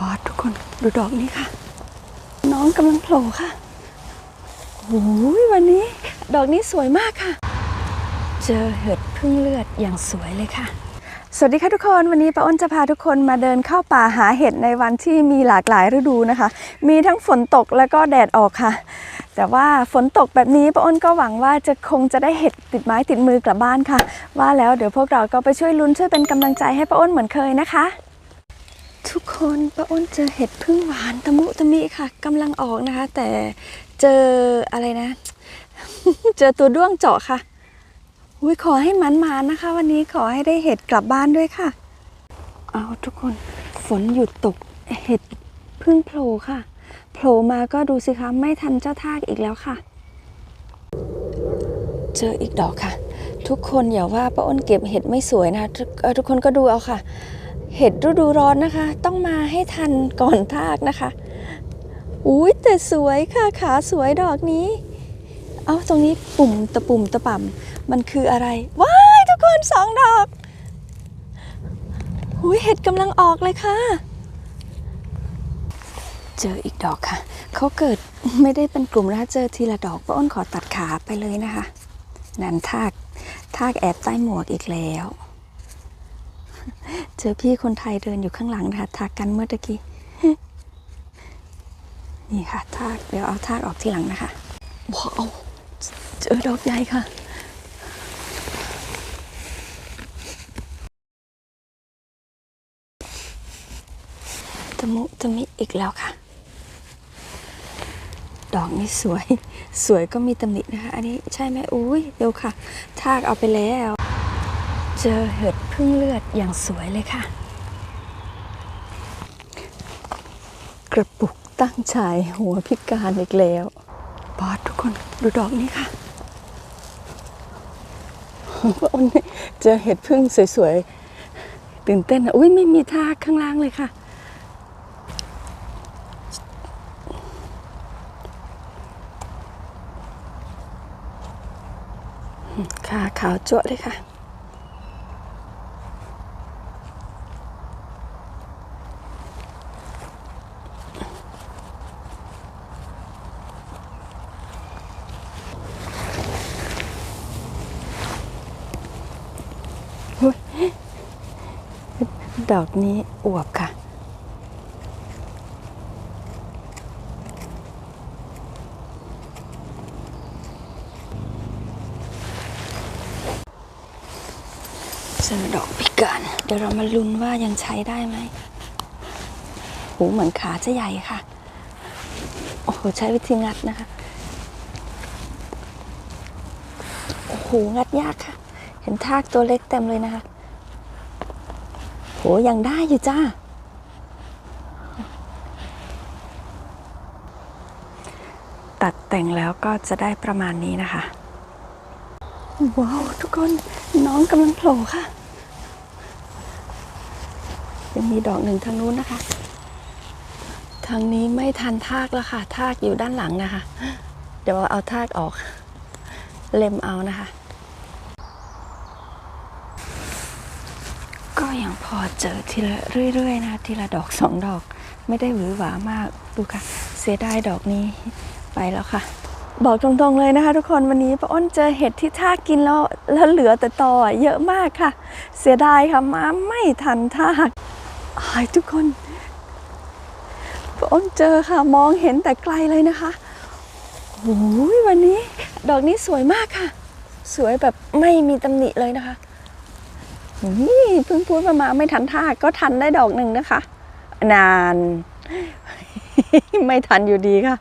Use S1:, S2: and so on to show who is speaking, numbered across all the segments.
S1: บอสทุกคนดูดอกนี้ค่ะ น้องกำลังโผล่ค่ะโอ้ยวันนี้ ดอกนี้สวยมากค่ะ เจอเห็ดพึ่งเลือดอย่างสวยเลยค่ะ สวัสดีค่ะทุกคนวันนี้ป้าอ้นจะพาทุกคนมาเดินเข้าป่าหาเห็ดในวันที่มีหลากหลายฤดูนะคะ มีทั้งฝนตกแล้วก็แดดออกค่ะ แต่ว่าฝนตกแบบนี้ป้าอ้นก็หวังว่าจะคงจะได้เห็ดติดไม้ติดมือกลับบ้านค่ะ ว่าแล้วเดี๋ยวพวกเราก็ไปช่วยลุ้นช่วยเป็นกำลังใจให้ป้าอ้นเหมือนเคยนะคะ ทุกคนป้าอ้นเจอเห็ดพึ่งหวานตะมุตะมิค่ะกำลังออกนะคะ แต่เจออะไรนะ เจอตัวด้วงเจาะค่ะอุ้ยขอให้มันมานะคะ วันนี้ขอให้ได้เห็ดกลับบ้านด้วยค่ะ เอาทุกคนฝนหยุดตกเห็ดพึ่งโผล่ค่ะโผล่มาก็ดูสิคะไม่ทันเจ้าทากอีกแล้วค่ะ เจออีกดอกค่ะ ทุกคนอย่าว่าป้าอ้นเก็บเห็ดไม่สวยนะททุกคนก็ดูเอาค่ะ เห็ดฤดูร้อนนะคะ ต้องมาให้ทันก่อนทากนะคะอุ้ยแต่สวยค่ะขาสวยดอกนี้ เอาตรงนี้ปุ่มตะปุ่มตะป่ำมันคืออะไร ว้ายทุกคนสองดอกอุ้ยเห็ดกำลังออกเลยค่ะ เจออีกดอกค่ะ เขาเกิดไม่ได้เป็นกลุ่มนะคะเจอทีละดอกป้าอ้นขอตัดขาไปเลยนะคะ นั่นทากทากแอบใต้หมวกอีกแล้ว เจอพี่คนไทยเดินอยู่ข้างหลังนะคะทากกันเมื่อตะกี้ นี่ค่ะทากเดี๋ยวเอาทากออกทีหลังนะคะว้าวเจอดอกใหญ่ค่ะตะมุตะมิอีกแล้วค่ะ ดอกนี้สวย สวยก็มีตำหนินะคะ อันนี้ใช่ไหมอุ้ยเร็วค่ะ ทากเอาไปแล้ว เจอเห็ดพึ่งเลือดอย่างสวยเลยค่ะ กระปุกตั้งฉายหัวพิการอีกแล้วบอสทุกคนดูดอกนี้ค่ะอ้นเจอเห็ดพึ่งสวยๆ ตื่นเต้นอะ อุ้ยไม่มีทากข้างล่างเลยค่ะ ค่ะขาวจั่วเลยค่ะ อุ๊ย ดอกนี้อวบค่ะเจอดอกพิการ เดี๋ยวเรามาลุ้นว่ายังใช้ได้ไหมหูเหมือนขาจะใหญ่ค่ะ โอ้โห ใช้วิธีงัดนะคะ โอ้โห งัดยากค่ะ เห็นทากตัวเล็กเต็มเลยนะคะ โหยังได้อยู่จ้า ตัดแต่งแล้วก็จะได้ประมาณนี้นะคะ ว้าวทุกคนน้องกำลังโผล่ค่ะ ยังมีดอกหนึ่งทางนู้นนะคะ ทางนี้ไม่ทันทากแล้วค่ะ ทากอยู่ด้านหลังนะคะ เดี๋ยวเอาทากออก เล็มเอานะคะ ก็ ยังพอเจอทีละเรื่อยๆนะทีละดอกสองดอก ไม่ได้หวือหวามากดูค่ะ เสียดายดอกนี้ไปแล้วค่ะ บอกตรงๆเลยนะคะ ทุกคนวันนี้ป้าอ้นเจอเห็ดที่ท่ากินแล้วแล้วเหลือแต่ตอเยอะมากค่ะ เสียดายค่ะมาไม่ทันทาหายทุกคนป้าอ้นเจอค่ะมองเห็นแต่ไกลเลยนะคะโอ้ยวันนี้ดอกนี้สวยมากค่ะ สวยแบบไม่มีตำหนิเลยนะคะ นี่เพิ่งพูดมามาไม่ทันท่าก็ทันได้ดอกหนึ่งนะคะ นาน ไม่ทันอยู่ดีค่ะ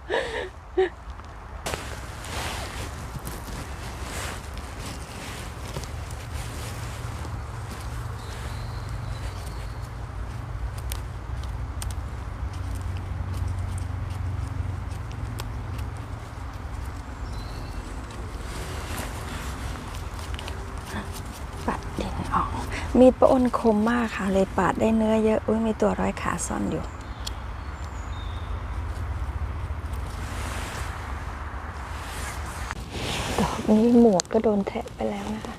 S1: ปัดดินออก มีดประอ้นคมมากค่ะ เลยปาดได้เนื้อเยอะ อุ้ยมีตัวร้อยขาซ่อนอยู่ ดอกนี้หมวกก็โดนแทะไปแล้วนะคะ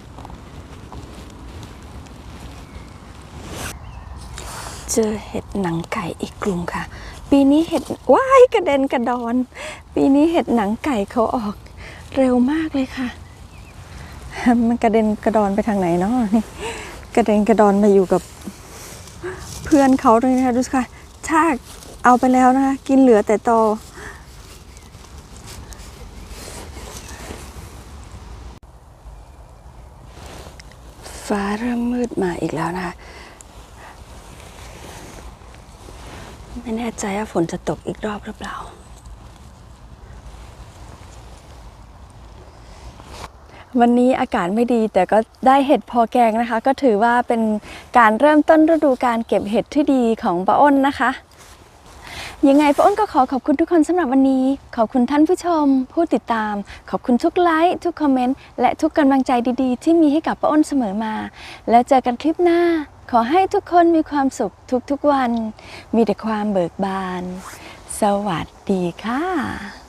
S1: เจอเห็ดหนังไก่อีกกลุ่มค่ะ ปีนี้เห็ดว้ายกระเด็นกระดอน ปีนี้เห็ดหนังไก่เขาออกเร็วมากเลยค่ะ มันกระเด็นกระดอนไปทางไหนเนาะนี่กระเด็นกระดอนมาอยู่กับเพื่อนเขาเลยนะคะดูสิค่ะชากเอาไปแล้วนะคะ กินเหลือแต่ตอฟ้าเริ่มมืดมาอีกแล้วนะคะไม่แน่ใจว่าฝนจะตกอีกรอบหรือเปล่า วันนี้อากาศไม่ดีแต่ก็ได้เห็ดพอแกงนะคะ ก็ถือว่าเป็นการเริ่มต้นฤดูการเก็บเห็ดที่ดีของป้าอ้นนะคะ ยังไงป้าอ้นก็ขอขอบคุณทุกคนสำหรับวันนี้ ขอบคุณท่านผู้ชม ผู้ติดตาม ขอบคุณทุกไลค์ทุกคอมเมนต์และทุกกำลังใจดีๆ ที่มีให้กับป้าอ้นเสมอมา แล้วเจอกันคลิปหน้า ขอให้ทุกคนมีความสุขทุกๆวัน มีแต่ความเบิกบาน สวัสดีค่ะ